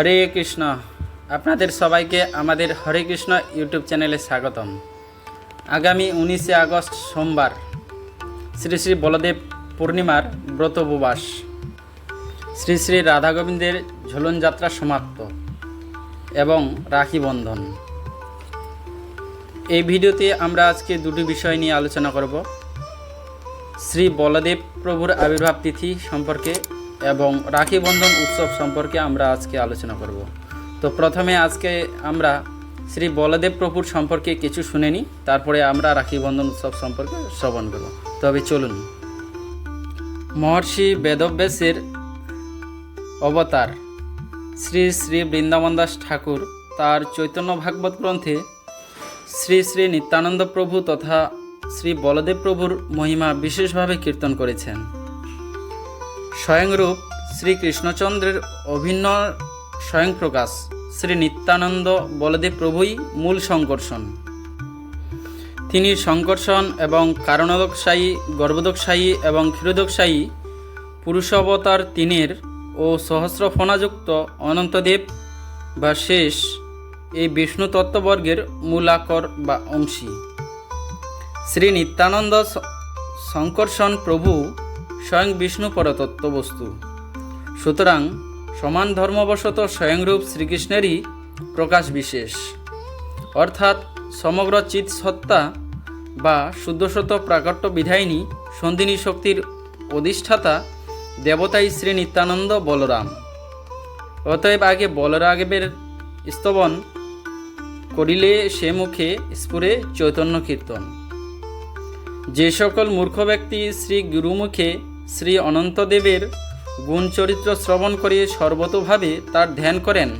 হরে কৃষ্ণ। আপনাদের সবাইকে আমাদের হরে কৃষ্ণ ইউটিউব চ্যানেলে স্বাগতম। আগামী উনিশে আগস্ট সোমবার শ্রী শ্রী বলদেব পূর্ণিমার ব্রত উপবাস। শ্রী শ্রী রাধা গোবিন্দের ঝুলন সমাপ্ত এবং রাখি বন্ধন। এই ভিডিওতে আমরা আজকে দুটি বিষয় নিয়ে আলোচনা করব। শ্রী বলদেব প্রভুর আবির্ভাব তিথি সম্পর্কে এবং রাখি বন্ধন উৎসব সম্পর্কে আমরা আজকে আলোচনা করব। তো প্রথমে আজকে আমরা শ্রী বলদেব প্রভুর সম্পর্কে কিছু শুনে নিই, তারপরে আমরা রাখি বন্ধন উৎসব সম্পর্কে শ্রবণ করব। তবে চলুন। মহর্ষি বেদব্যাসের অবতার শ্রী শ্রী বৃন্দাবন দাস ঠাকুর তার চৈতন্য ভাগবত গ্রন্থে শ্রী শ্রী নিত্যানন্দ প্রভু তথা শ্রী বলদেব প্রভুর মহিমা বিশেষভাবে কীর্তন করেছেন। স্বয়ংরূপ শ্রী কৃষ্ণচন্দ্রের অভিন্ন স্বয়ংপ্রকাশ, শ্রী নিত্যানন্দ বলদেব প্রভুই মূল সংকর্ষণ। তিনি সংকর্ষণ এবং কারণোদকশায়ী গর্ভোদকশায়ী এবং ক্ষীরোদকশায়ী পুরুষাবতার তিনের ও সহস্র ফণাযুক্ত অনন্তদেব বা শেষ এই বিষ্ণু তত্ত্ববর্গের মূলাকর বা অংশী। শ্রী নিত্যানন্দ সংকর্ষণ প্রভু স্বয়ং বিষ্ণু পরতত্ত্ব বস্তু সুতরাং সমান ধর্মবশত স্বয়ংরূপ শ্রীকৃষ্ণেরই প্রকাশ বিশেষ। অর্থাৎ সমগ্র চিৎ সত্তা বা শুদ্ধশত প্রাকট্য বিধায়িনী সন্ধিনী শক্তির অধিষ্ঠাতা দেবতাই শ্রী নিত্যানন্দ বলরাম। অতএব আগে বলরাগের স্তবন করিলে সে মুখে স্ফুরে চৈতন্য কীর্তন। যে সকল মূর্খ ব্যক্তি শ্রী গুরুমুখে শ্রী অনন্তদেবের গুণ চরিত্র শ্রবণ করে সর্বতোভাবে তার ধ্যান করেন।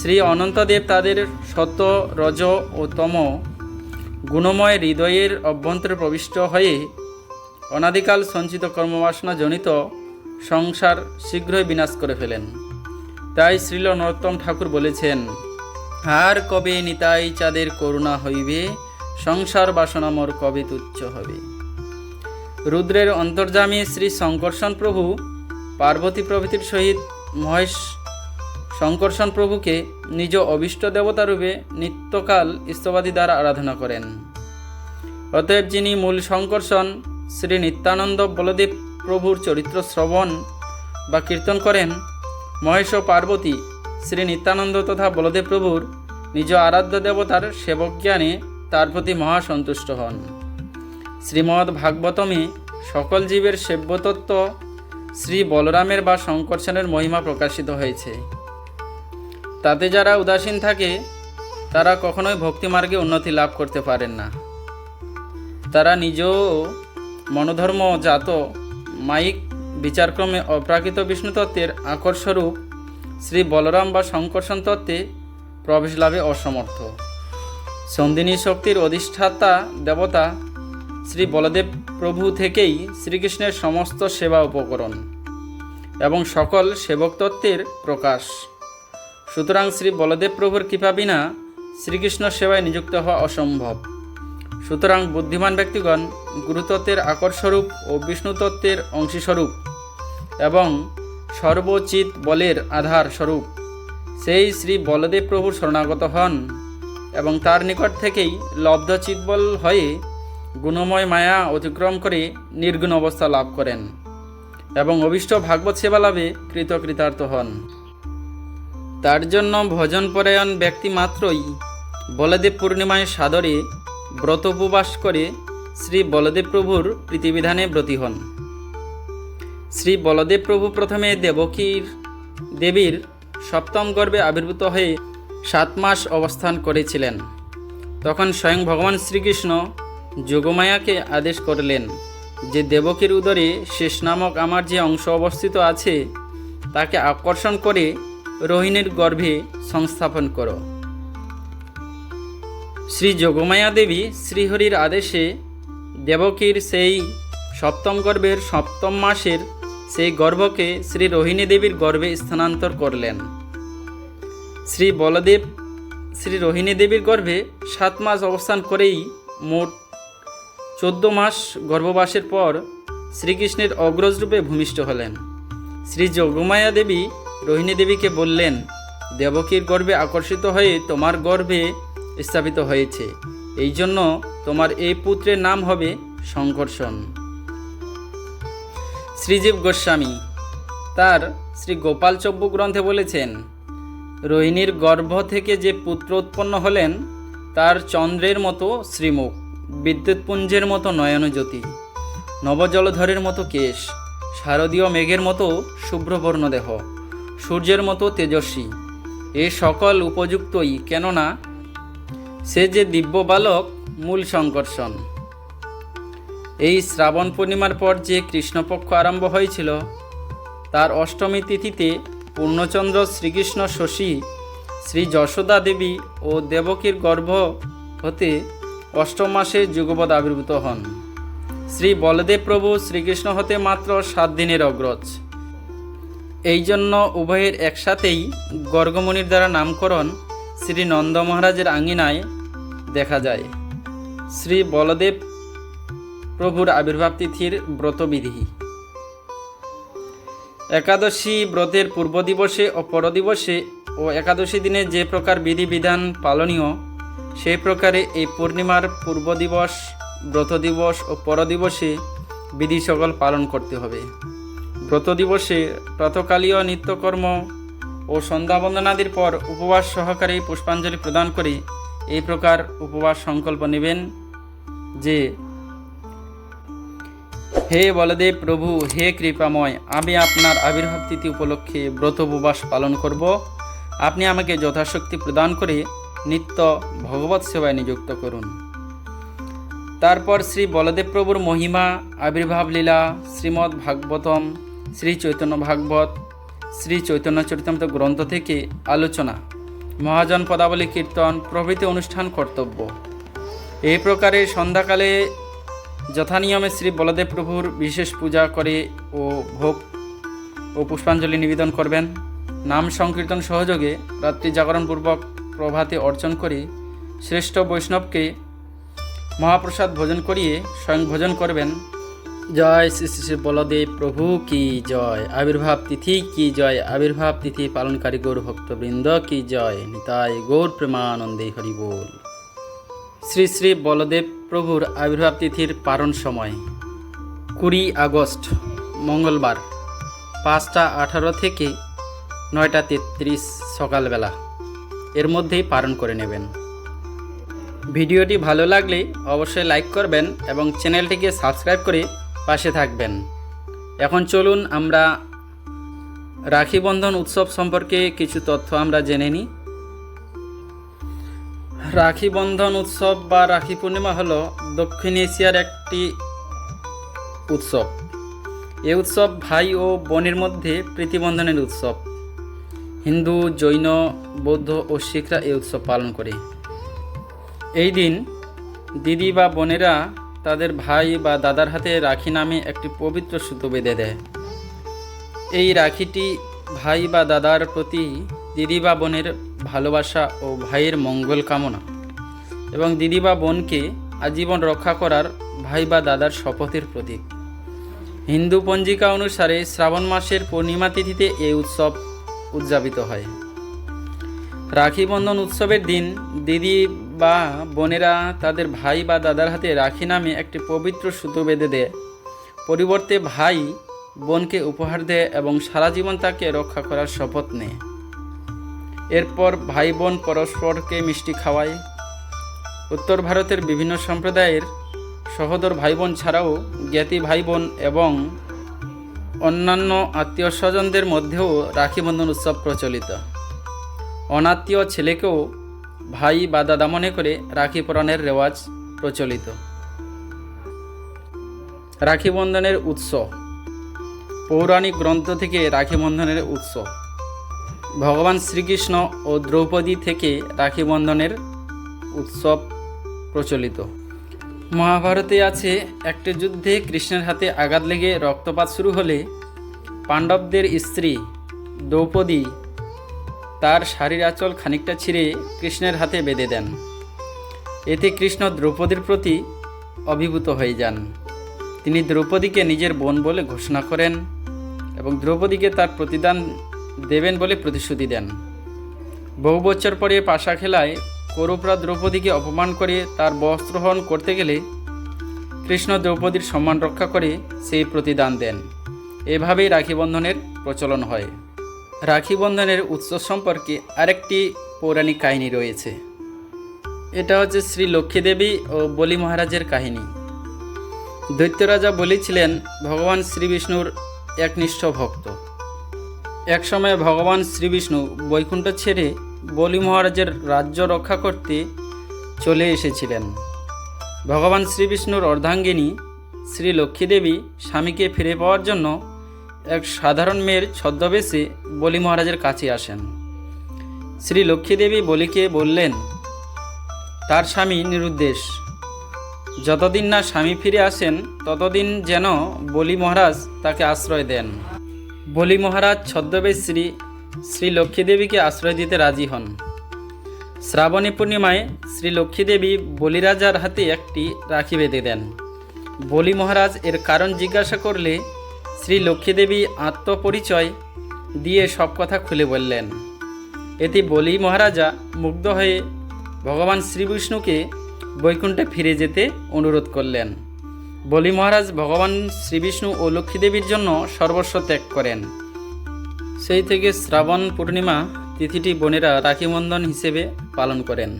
শ্রী অনন্তদেব তাদের সত্য, রজ ও তম গুণময় হৃদয়ের অভ্যন্তরে প্রবিষ্ট হয়ে অনাদিকাল সঞ্চিত কর্মবাসনা জনিত সংসার শীঘ্রই বিনাশ করে ফেলেন। তাই শ্রীল নরোত্তম ঠাকুর বলেছেন, আর কবে নিতাই চাঁদের করুণা হইবে, সংসার বাসনা মোর কবে তুচ্ছ হবে? রুদ্রের অন্তর্যামী শ্রী শঙ্কর্ষণ প্রভু পার্বতী প্রভৃতির সহিত মহেশ শঙ্কর্ষণ প্রভুকে নিজ অবিষ্ট দেবতা রূপে নিত্যকাল স্তবাদী দ্বারা আরাধনা করেন। অতএব যিনি মূল শঙ্কর্ষণ শ্রী নিত্যানন্দ বলদেব প্রভুর চরিত্র শ্রবণ বা কীর্তন করেন, মহেশ ও পার্বতী শ্রী নিত্যানন্দ তথা বলদেব প্রভুর নিজ আরাধ্য দেবতার সেবক জ্ঞানে তার প্রতি মহা সন্তুষ্ট হন। শ্রীমদ্ ভাগবতমে সকল জীবের সেব্যতত্ত্ব শ্রী বলরামের বা শঙ্কর্ষণের মহিমা প্রকাশিত হয়েছে। তাতে যারা উদাসীন থাকে, তারা কখনোই ভক্তিমার্গে উন্নতি লাভ করতে পারেন না। তারা নিজেও মনোধর্ম জাত মাইক বিচারক্রমে অপ্রাকৃত বিষ্ণুতত্ত্বের আকর্ষরূপ শ্রী বলরাম বা শঙ্কর্ষণ তত্ত্বে প্রবেশ লাভে অসমর্থ। সন্দিনী শক্তির অধিষ্ঠাতা দেবতা শ্রী বলদেব প্রভু থেকেই শ্রীকৃষ্ণের সমস্ত সেবা উপকরণ এবং সকল সেবক তত্ত্বের প্রকাশ। সুতরাং শ্রী বলদেব প্রভুর কৃপা বিনা শ্রীকৃষ্ণ সেবায় নিযুক্ত হওয়া অসম্ভব। সুতরাং বুদ্ধিমান ব্যক্তিগণ গুরুতত্ত্বের আকরস্বরূপ ও বিষ্ণুতত্ত্বের অংশীস্বরূপ এবং সর্বচিত বলের আধার স্বরূপ সেই শ্রী বলদেব প্রভুর শরণাগত হন এবং তার নিকট থেকেই লব্ধ চিৎবল হয়ে গুণময় মায়া অতিক্রম করে নির্গুণ অবস্থা লাভ করেন এবং অভিষ্ট ভাগবত সেবা লাভে কৃতকৃতার্থ হন। তার জন্য ভজনপরায়ণ ব্যক্তি মাত্রই বলদেব পূর্ণিমায় সাদরে ব্রত উপবাস করে শ্রী বলদেব প্রভুর প্রীতিবিধানে ব্রতী হন। শ্রী বলদেব প্রভু প্রথমে দেবকীর দেবীর সপ্তম গর্ভে আবির্ভূত হয়ে সাত মাস অবস্থান করেছিলেন। তখন স্বয়ং ভগবান শ্রীকৃষ্ণ যোগমায়াকে আদেশ করলেন যে দেবকীর উদরে শেষ নামক আমার যে অংশ অবস্থিত আছে, তাকে আকর্ষণ করে রোহিণীর গর্ভে সংস্থাপন করো। শ্রী যোগমায়া দেবী শ্রীহরির আদেশে দেবকীর সেই সপ্তম গর্ভের সপ্তম মাসের সেই গর্ভকে শ্রী রোহিণী দেবীর গর্ভে স্থানান্তর করলেন। শ্রী বলদেব শ্রী রোহিণী দেবীর গর্ভে সাত মাস অবস্থান করেই মোট চোদ্দ মাস গর্ভবাসের পর শ্রীকৃষ্ণের অগ্রজ রূপে ভূমিষ্ঠ হলেন। শ্রী যোগমায়া দেবী রোহিণী দেবীকে বললেন, দেবকীর গর্ভে আকর্ষিত হয়ে তোমার গর্ভে স্থাপিত হয়েছে। এই জন্য তোমার এই পুত্রের নাম হবে শঙ্কর্ষণ শ্রীজীব গোস্বামী তার শ্রী গোপাল চব্বু গ্রন্থে বলেছেন, রোহিণীর গর্ভ থেকে যে পুত্র উৎপন্ন হলেন, তার চন্দ্রের মতো শ্রীমুখ। বিদ্যুৎপুঞ্জের মতো নয়নজ্যোতি নবজলধরের মতো কেশ, শারদীয় মেঘের মতো শুভ্রবর্ণ দেহ, সূর্যের মতো তেজস্বী। এ সকল উপযুক্তই কেননা সে যে দিব্য বালক মূল সংকর্ষণ। এই শ্রাবণ পূর্ণিমার পর যে কৃষ্ণপক্ষ আরম্ভ হয়েছিল, তার অষ্টমী তিথিতে পূর্ণচন্দ্র শ্রীকৃষ্ণ শশী শ্রী যশোদা দেবী ও দেবকীর গর্ভ হতে অষ্টম মাসে যুগপদ আবির্ভূত হন। শ্রী বলদেব প্রভু শ্রীকৃষ্ণ হতে মাত্র সাত দিনের অগ্রজ। এই জন্য উভয়ের একসাথেই গর্গমণির দ্বারা নামকরণ শ্রী নন্দ মহারাজের আঙ্গিনায় দেখা যায়। শ্রী বলদেব প্রভুর আবির্ভাব তিথির ব্রতবিধি। একাদশী ব্রতের পূর্ব দিবসে ও পর দিবসে ও একাদশী দিনে যে প্রকার বিধিবিধান পালনীয় সেই প্রকারে এই পূর্ণিমার পূর্ব দিবস, ব্রত দিবস ও পর দিবসে বিধি সকল পালন করতে হবে। ব্রত দিবসে প্রাতকালীয় নিত্যকর্ম ও সন্ধ্যা বন্দনাদির পর উপবাস সহকারে পুষ্পাঞ্জলি প্রদান করে এই প্রকার উপবাস সংকল্প নেবেন যে, হে বলদেব প্রভু, হে কৃপাময়, আমি আপনার আবির্ভাব তিথি উপলক্ষে ব্রত উপবাস পালন করব। আপনি আমাকে যথাশক্তি প্রদান করে নিত্য ভগবত সেবায় নিযুক্ত করুন। তারপর শ্রী বলদেব প্রভুর মহিমা, আবির্ভাব লীলা, শ্রীমদ্ ভাগবতম, শ্রী চৈতন্য ভাগবত, শ্রী চৈতন্য চরিতামৃত গ্রন্থ থেকে আলোচনা, মহাজন পদাবলী কীর্তন, প্রভৃতি অনুষ্ঠান কর্তব্য। এই প্রকারে সন্ধ্যাকালে যথানিয়মে শ্রী বলদেব প্রভুর বিশেষ পূজা করে ও ভোগ ও পুষ্পাঞ্জলি নিবেদন করবেন। নাম সংকীর্তন সহযোগে রাত্রি জাগরণপূর্বক প্রভাতে অর্চন করে শ্রেষ্ঠ বৈষ্ণবকে মহাপ্রসাদ ভোজন করিয়ে স্বয়ং ভোজন করবেন। জয় শ্রী শ্রী বলদেব প্রভু কি জয়? আবির্ভাব তিথি কি জয়? আবির্ভাব তিথি পালনকারী গৌর ভক্তবৃন্দ কি জয়? নিতাই গৌর প্রেমানন্দে হরি শ্রী শ্রী বলদেব প্রভুর আবির্ভাব তিথির পারণ সময়, কুড়ি আগস্ট, মঙ্গলবার, পাঁচটা আঠারো থেকে নয়টা তেত্রিশ সকালবেলা। এর মধ্যেই পালন করে নেবেন। ভিডিওটি ভালো লাগলে অবশ্যই লাইক করবেন এবং চ্যানেলটিকে সাবস্ক্রাইব করে পাশে থাকবেন। এখন চলুন আমরা রাখি বন্ধন উৎসব সম্পর্কে কিছু তথ্য আমরা জেনে নিই। রাখি বন্ধন উৎসব বা রাখি পূর্ণিমা হলো দক্ষিণ এশিয়ার একটি উৎসব। এই উৎসব ভাই ও বোনের মধ্যে প্রীতিবন্ধনের উৎসব। হিন্দু, জৈন, বৌদ্ধ ও শিখরা এই উৎসব পালন করে। এই দিন দিদি বা বোনেরা তাদের ভাই বা দাদার হাতে রাখি নামে একটি পবিত্র সুতো বেঁধে দেয়। এই রাখিটি ভাই বা দাদার প্রতি দিদি বা বোনের ভালোবাসা ও ভাইয়ের মঙ্গল কামনা এবং দিদি বা বোনকে আজীবন রক্ষা করার ভাই বা দাদার শপথের প্রতীক। হিন্দু পঞ্জিকা অনুসারে শ্রাবণ মাসের পূর্ণিমা তিথিতে এই উৎসব উদযাপিত হয়। রাখি বন্ধন উৎসবের দিন দিদি বা বোনেরা তাদের ভাই বা দাদার হাতে রাখি নামে একটি পবিত্র সুতো বেঁধে দেয়। পরিবর্তে ভাই বোনকে উপহার দেয় এবং সারা জীবন তাকে রক্ষা করার শপথ নেয়। এরপর ভাই বোন পরস্পরকে মিষ্টি খাওয়ায়। উত্তর ভারতের বিভিন্ন সম্প্রদায়ের সহোদর ভাই বোন ছাড়াও জ্ঞাতি ভাই বোন এবং অন্যান্য আত্মীয় স্বজনদের মধ্যেও রাখি বন্ধন উৎসব প্রচলিত। অনাত্মীয় ছেলেকেও ভাই বা দাদা মনে করে রাখি পরাণের রেওয়াজ প্রচলিত। রাখি বন্ধনের উৎস। পৌরাণিক গ্রন্থ থেকে রাখি বন্ধনের উৎস। ভগবান শ্রীকৃষ্ণ ও দ্রৌপদী থেকে রাখি বন্ধনের উৎসব প্রচলিত। মহাভারতে আছে একটি যুদ্ধে কৃষ্ণের হাতে আঘাত লেগে রক্তপাত শুরু হলে পাণ্ডবদের স্ত্রী দ্রৌপদী তার শাড়ির আঁচল খানিকটা ছিঁড়ে কৃষ্ণের হাতে বেঁধে দেন। এতে কৃষ্ণ দ্রৌপদীর প্রতি অভিভূত হয়ে যান। তিনি দ্রৌপদীকে নিজের বোন বলে ঘোষণা করেন এবং দ্রৌপদীকে তার প্রতিদান দেবেন বলে প্রতিশ্রুতি দেন। বহু বছর পরে পাশা খেলায় কৌরবরা দ্রৌপদীকে অপমান করে তার বস্ত্রহরণ করতে গেলে কৃষ্ণ দ্রৌপদীর সম্মান রক্ষা করে সেই প্রতিদান দেন। এভাবেই রাখি বন্ধনের প্রচলন হয়। রাখি বন্ধনের উৎস সম্পর্কে আরেকটি পৌরাণিক কাহিনী রয়েছে। এটা হচ্ছে শ্রী লক্ষ্মীদেবী ও বলি মহারাজের কাহিনী। দৈত্যরাজা বলি ছিলেন ভগবান শ্রী বিষ্ণুর একনিষ্ঠ ভক্ত। একসময় ভগবান শ্রীবিষ্ণু বৈকুণ্ঠ ছেড়ে বলি মহারাজের রাজ্য রক্ষা করতে চলে এসেছিলেন। ভগবান শ্রীবিষ্ণুর অর্ধাঙ্গিনী শ্রী লক্ষ্মীদেবী স্বামীকে ফিরে পাওয়ার জন্য এক সাধারণ মেয়ের ছদ্মবেশে বলি মহারাজের কাছে আসেন। শ্রী লক্ষ্মীদেবী বলিকে বললেন, তার স্বামী নিরুদ্দেশ। যতদিন না স্বামী ফিরে আসেন, ততদিন যেন বলি মহারাজ তাকে আশ্রয় দেন। বলি মহারাজ ছদ্মবেশ শ্রী শ্রী লক্ষ্মীদেবীকে আশ্রয় দিতে রাজি হন। শ্রাবণী পূর্ণিমায় শ্রী লক্ষ্মীদেবী বলিরাজার হাতে একটি রাখি বেঁধে দেন। বলি মহারাজ এর কারণ জিজ্ঞাসা করলে শ্রী লক্ষ্মীদেবী আত্মপরিচয় দিয়ে সব কথা খুলে বললেন। এতে বলি মহারাজা মুগ্ধ হয়ে ভগবান শ্রীবিষ্ণুকে বৈকুণ্ঠে ফিরে যেতে অনুরোধ করলেন। বলি মহারাজ ভগবান শ্রীবিষ্ণু ও লক্ষ্মীদেবীর জন্য সর্বস্ব ত্যাগ করেন। সেই থেকে শ্রাবণ পূর্ণিমা তিথিটি বোনেরা রাখিবন্ধন হিসেবে পালন করেন।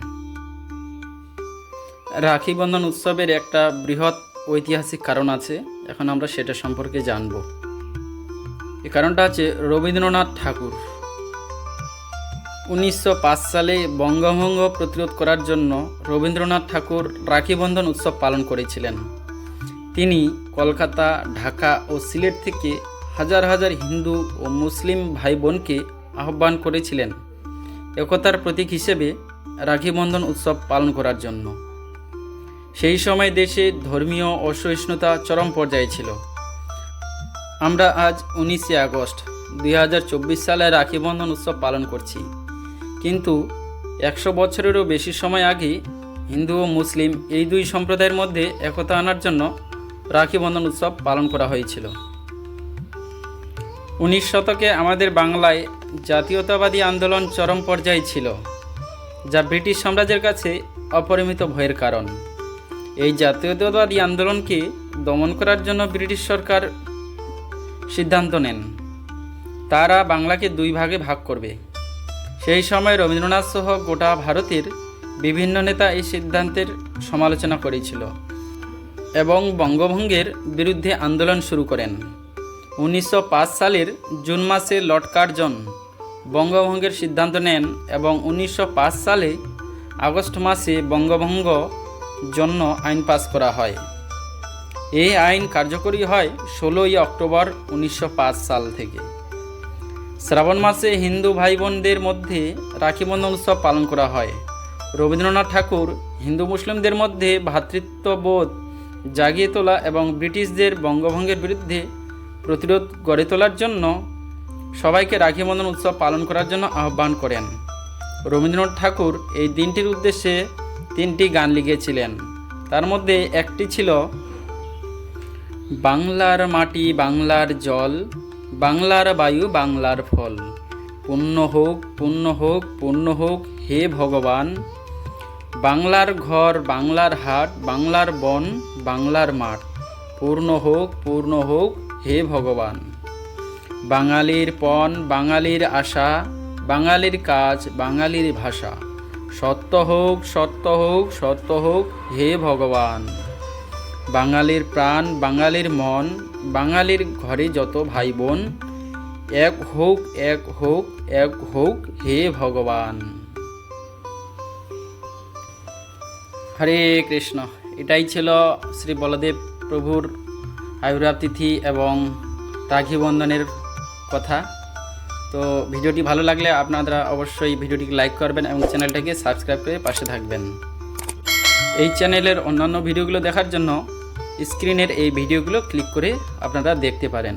রাখিবন্ধন উৎসবের একটা বৃহৎ ঐতিহাসিক কারণ আছে, এখন আমরা সেটা সম্পর্কে জানব। এ কারণটা হচ্ছে রবীন্দ্রনাথ ঠাকুর। উনিশশো পাঁচ সালে বঙ্গভঙ্গ প্রতিরোধ করার জন্য রবীন্দ্রনাথ ঠাকুর রাখিবন্ধন উৎসব পালন করেছিলেন। তিনি কলকাতা, ঢাকা ও সিলেট থেকে হাজার হাজার হিন্দু ও মুসলিম ভাই বোনকে আহ্বান করেছিলেন একতার প্রতীক হিসেবে রাখিবন্ধন উৎসব পালন করার জন্য। সেই সময় দেশে ধর্মীয় অসহিষ্ণুতা চরম পর্যায়ে ছিল। আমরা আজ উনিশে আগস্ট দুই হাজার চব্বিশ সালে রাখি বন্ধন উৎসব পালন করছি। কিন্তু একশো বছরেরও বেশি সময় আগে হিন্দু ও মুসলিম এই দুই সম্প্রদায়ের মধ্যে একতা আনার জন্য রাখি বন্ধন উৎসব পালন করা হয়েছিল। উনিশ শতকে আমাদের বাংলায় জাতীয়তাবাদী আন্দোলন চরম পর্যায়ে ছিল, যা ব্রিটিশ সাম্রাজ্যের কাছে অপরিমিত ভয়ের কারণ। এই জাতীয়তাবাদী আন্দোলনকে দমন করার জন্য ব্রিটিশ সরকার সিদ্ধান্ত নেন। তারা বাংলাকে দুই ভাগে ভাগ করবে। সেই সময় রবীন্দ্রনাথ সহ গোটা ভারতের বিভিন্ন নেতা এই সিদ্ধান্তের সমালোচনা করেছিল এবং বঙ্গভঙ্গের বিরুদ্ধে আন্দোলন শুরু করেন। উনিশশো পাঁচ সালের জুন মাসে লর্ড কার্জন বঙ্গভঙ্গের সিদ্ধান্ত নেন এবং উনিশশো পাঁচ সালে আগস্ট মাসে বঙ্গভঙ্গ জন্য আইন পাস করা হয়। এই আইন কার্যকরী হয় ষোলোই অক্টোবর উনিশশো পাঁচ সাল থেকে। শ্রাবণ মাসে হিন্দু ভাই বোনদের মধ্যে রাখি বন্ধন উৎসব পালন করা হয়। রবীন্দ্রনাথ ঠাকুর হিন্দু মুসলিমদের মধ্যে ভ্রাতৃত্ববোধ জাগিয়ে তোলা এবং ব্রিটিশদের বঙ্গভঙ্গের বিরুদ্ধে প্রতিরোধ গড়ে তোলার জন্য সবাইকে রাখি বন্ধন উৎসব পালন করার জন্য আহ্বান করেন। রবীন্দ্রনাথ ঠাকুর এই দিনটির উদ্দেশ্যে তিনটি গান লিখেছিলেন। তার মধ্যে একটি ছিল, বাংলার মাটি বাংলার জল, বাংলার বায়ু বাংলার ফল। পুণ্য হোক পুণ্য হোক পুণ্য হোক, হে ভগবান। বাংলার ঘর, বাংলার হাট, বাংলার বন, বাংলার মাঠ। পূর্ণ হোক পূর্ণ হোক হে ভগবান, বাঙালির পণ, বাঙালির আশা, বাঙালির কাজ, বাঙালির ভাষা। সত্য হোক সত্য হোক সত্য হোক, হে ভগবান। বাঙালির প্রাণ, বাঙালির মন, বাঙালির ঘরে যত ভাই বোন এক হোক এক হোক এক হোক, হে ভগবান। হরে কৃষ্ণ। এটাই ছিল শ্রী বলদেব প্রভুর আয়ুরাব তিথি এবং রাখি বন্ধনের কথা। তো ভিডিওটি ভালো লাগলে আপনারা অবশ্যই ভিডিওটিকে লাইক করবেন এবং চ্যানেলটাকে সাবস্ক্রাইব করে পাশে থাকবেন। এই চ্যানেলের অন্যান্য ভিডিওগুলো দেখার জন্য স্ক্রিনের এই ভিডিওগুলো ক্লিক করে আপনারা দেখতে পারেন।